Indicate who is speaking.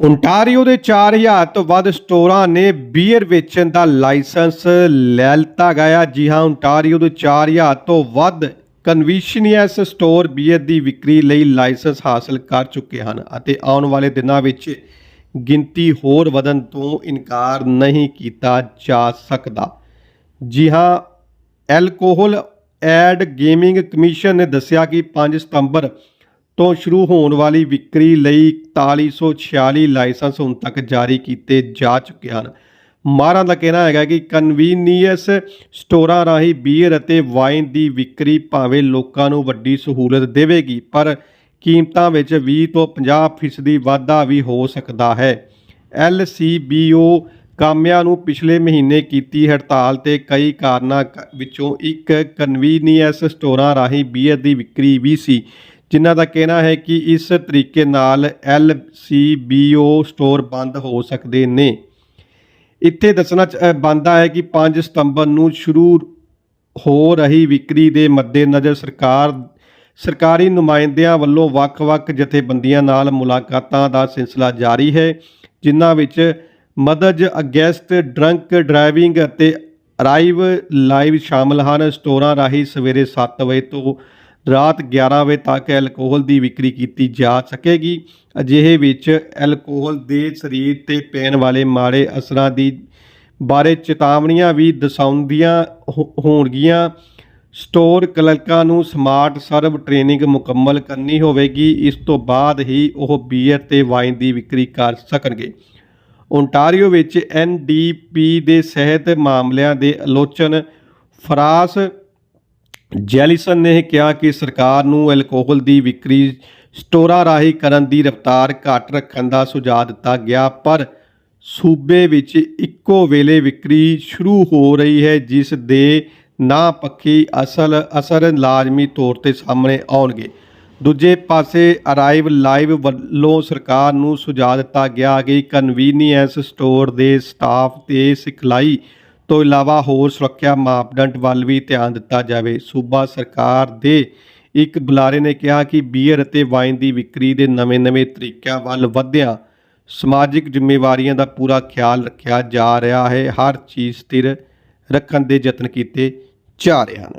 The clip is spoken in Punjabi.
Speaker 1: ਓਨਟਾਰੀਓ ਦੇ 4000 ਤੋਂ ਵੱਧ ਸਟੋਰਾਂ ਨੇ ਬੀਅਰ ਵੇਚਣ ਦਾ ਲਾਇਸੈਂਸ ਲੈ ਲਿੱਤਾ ਗਿਆ। ਜੀ ਹਾਂ ਓਨਟਾਰੀਓ ਦੇ 4000 ਤੋਂ ਵੱਧ ਕਨਵੀਨੀਅੰਸ ਸਟੋਰ ਬੀਅਰ ਦੀ ਵਿਕਰੀ ਲਈ ਲਾਇਸੈਂਸ ਹਾਸਲ ਕਰ ਚੁੱਕੇ ਹਨ ਅਤੇ ਆਉਣ ਵਾਲੇ ਦਿਨਾਂ ਵਿੱਚ ਗਿਣਤੀ ਹੋਰ ਵਧਣ ਤੋਂ ਇਨਕਾਰ ਨਹੀਂ ਕੀਤਾ ਜਾ ਸਕਦਾ। ਜੀ ਹਾਂ, ਐਲਕੋਹਲ ਐਡ ਗੇਮਿੰਗ ਕਮਿਸ਼ਨ ਨੇ ਦੱਸਿਆ ਕਿ 5 ਸਤੰਬਰ ਤੋਂ ਸ਼ੁਰੂ ਹੋਣ ਵਾਲੀ ਵਿਕਰੀ ਲਈ 4146 ਲਾਇਸੈਂਸ ਹੁਣ ਤੱਕ ਜਾਰੀ ਕੀਤੇ ਜਾ ਚੁੱਕੇ ਹਨ। ਮਾਰਾਂ ਦਾ ਕਹਿਣਾ ਹੈਗਾ ਕਿ ਕਨਵੀਨੀਅੰਸ ਸਟੋਰਾਂ ਰਾਹੀਂ ਬੀਅਰ ਅਤੇ ਵਾਈਨ ਦੀ ਵਿਕਰੀ ਭਾਵੇਂ ਲੋਕਾਂ ਨੂੰ ਵੱਡੀ ਸਹੂਲਤ ਦੇਵੇਗੀ, ਪਰ ਕੀਮਤਾਂ ਵਿੱਚ 20 ਤੋਂ 50% ਫੀਸਦੀ ਵਾਧਾ ਵੀ ਹੋ ਸਕਦਾ ਹੈ। ਐਲਸੀਬੀਓ ਕਾਮਿਆਂ ਨੂੰ ਪਿਛਲੇ ਮਹੀਨੇ ਕੀਤੀ ਹੜਤਾਲ ਤੇ ਕਈ ਕਾਰਨਾਂ ਕ- ਵਿੱਚੋਂ ਇੱਕ ਕਨਵੀਨੀਅੰਸ ਸਟੋਰਾਂ ਰਾਹੀਂ ਬੀਅਰ ਦੀ ਵਿਕਰੀ ਵੀ ਸੀ। ਜਿਨ੍ਹਾਂ ਦਾ ਕਹਿਣਾ ਹੈ ਕਿ ਇਸ ਤਰੀਕੇ ਨਾਲ L C B O store ਬੰਦ ਹੋ ਸਕਦੇ ਨੇ। ਇੱਥੇ ਦੱਸਣਾ ਚ- ਬਣਦਾ ਹੈ ਕਿ 5 ਸਤੰਬਰ ਨੂੰ ਸ਼ੁਰੂ ਹੋ ਰਹੀ ਵਿਕਰੀ ਦੇ ਮੱਦੇਨਜ਼ਰ ਸਰਕਾਰ, ਸਰਕਾਰੀ ਨੁਮਾਇੰਦਿਆਂ ਵੱਲੋਂ ਵੱਖ-ਵੱਖ ਜਥੇਬੰਦੀਆਂ ਨਾਲ ਮੁਲਾਕਾਤਾਂ ਦਾ ਸਿਲਸਿਲਾ ਜਾਰੀ ਹੈ, ਜਿਨ੍ਹਾਂ ਵਿੱਚ ਮਦਦ ਅਗੇਂਸਟ ਡਰੰਕ, ਡਰਾਈਵਿੰਗ ਅਤੇ ਅਰਾਈਵ ਲਾਈਵ ਸ਼ਾਮਲ ਹਨ। ਸਟੋਰਾਂ ਰਾਹੀਂ ਸਵੇਰੇ 7 ਵਜੇ ਤੋਂ ਰਾਤ 11 ਵਜੇ ਤੱਕ ਐਲਕੋਹਲ ਦੀ ਵਿਕਰੀ ਕੀਤੀ ਜਾ ਸਕੇਗੀ। ਅਜਿਹੇ ਵਿੱਚ ਐਲਕੋਹਲ ਦੇ ਸਰੀਰ ਤੇ ਪੈਣ ਵਾਲੇ ਮਾੜੇ ਅਸਰਾਂ ਦੀ ਬਾਰੇ ਚੇਤਾਵਨੀਆਂ ਵੀ ਦਸਾਉਂਦੀਆਂ ਹੋ- ਹੋਣਗੀਆਂ। ਸਟੋਰ ਕਲਰਕਾਂ ਨੂੰ ਸਮਾਰਟ ਸਰਵ ਟ੍ਰੇਨਿੰਗ ਮੁਕੰਮਲ ਕਰਨੀ ਹੋਵੇਗੀ। ਇਸ ਤੋਂ ਬਾਅਦ ਹੀ ਉਹ ਬੀਅਰ ਤੇ ਵਾਈਨ ਦੀ ਵਿਕਰੀ ਕਰ ਸਕਣਗੇ। ਓਨਟਾਰੀਓ ਵਿੱਚ ਐਨਡੀਪੀ ਦੇ ਸਿਹਤ ਮਾਮਲਿਆਂ ਦੇ ਆਲੋਚਨ ਫਰਾਸ ਜੈਲੀਸਨ ਨੇ ਕਿਹਾ ਕਿ ਸਰਕਾਰ ਨੂੰ ਅਲਕੋਹਲ ਦੀ ਵਿਕਰੀ ਸਟੋਰਾਂ ਰਾਹੀਂ ਕਰਨ ਦੀ ਰਫ਼ਤਾਰ ਘੱਟ ਰੱਖਣ ਦਾ ਸੁਝਾਅ ਦਿੱਤਾ ਗਿਆ, ਪਰ ਸੂਬੇ ਵਿੱਚ ਇੱਕੋ ਵੇਲੇ ਵਿਕਰੀ ਸ਼ੁਰੂ ਹੋ ਰਹੀ ਹੈ, ਜਿਸ ਦੇ ਨਾ ਪੱਖੀ ਅਸਲ ਅਸਰ ਲਾਜ਼ਮੀ ਤੌਰ ਤੇ ਸਾਹਮਣੇ ਆਉਣਗੇ। ਦੂਜੇ ਪਾਸੇ ਅਰਾਈਵ ਲਾਈਵ ਵੱਲੋਂ ਸਰਕਾਰ ਨੂੰ ਸੁਝਾਅ ਦਿੱਤਾ ਗਿਆ ਕਿ ਕਨਵੀਨੀਅੰਸ ਸਟੋਰ ਦੇ ਸਟਾਫ ਤੇ ਸਿਖਲਾਈ ਤੋਂ ਇਲਾਵਾ ਹੋਰ ਸੁਰੱਖਿਆ ਮਾਪਦੰਡ ਵੱਲ ਵੀ ਧਿਆਨ ਦਿੱਤਾ ਜਾਵੇ। ਸੂਬਾ ਸਰਕਾਰ ਦੇ ਇੱਕ ਬੁਲਾਰੇ ਨੇ ਕਿਹਾ ਕਿ ਬੀਅਰ ਅਤੇ ਵਾਈਨ ਦੀ ਵਿਕਰੀ ਦੇ ਨਵੇਂ-ਨਵੇਂ ਤਰੀਕਿਆਂ ਵੱਲ ਵਧਦਿਆਂ ਸਮਾਜਿਕ ਜ਼ਿੰਮੇਵਾਰੀਆਂ ਦਾ ਪੂਰਾ ਖਿਆਲ ਰੱਖਿਆ ਜਾ ਰਿਹਾ ਹੈ। ਹਰ ਚੀਜ਼ ਸਥਿਰ ਰੱਖਣ ਦੇ ਯਤਨ ਕੀਤੇ ਜਾ ਰਹੇ ਹਨ।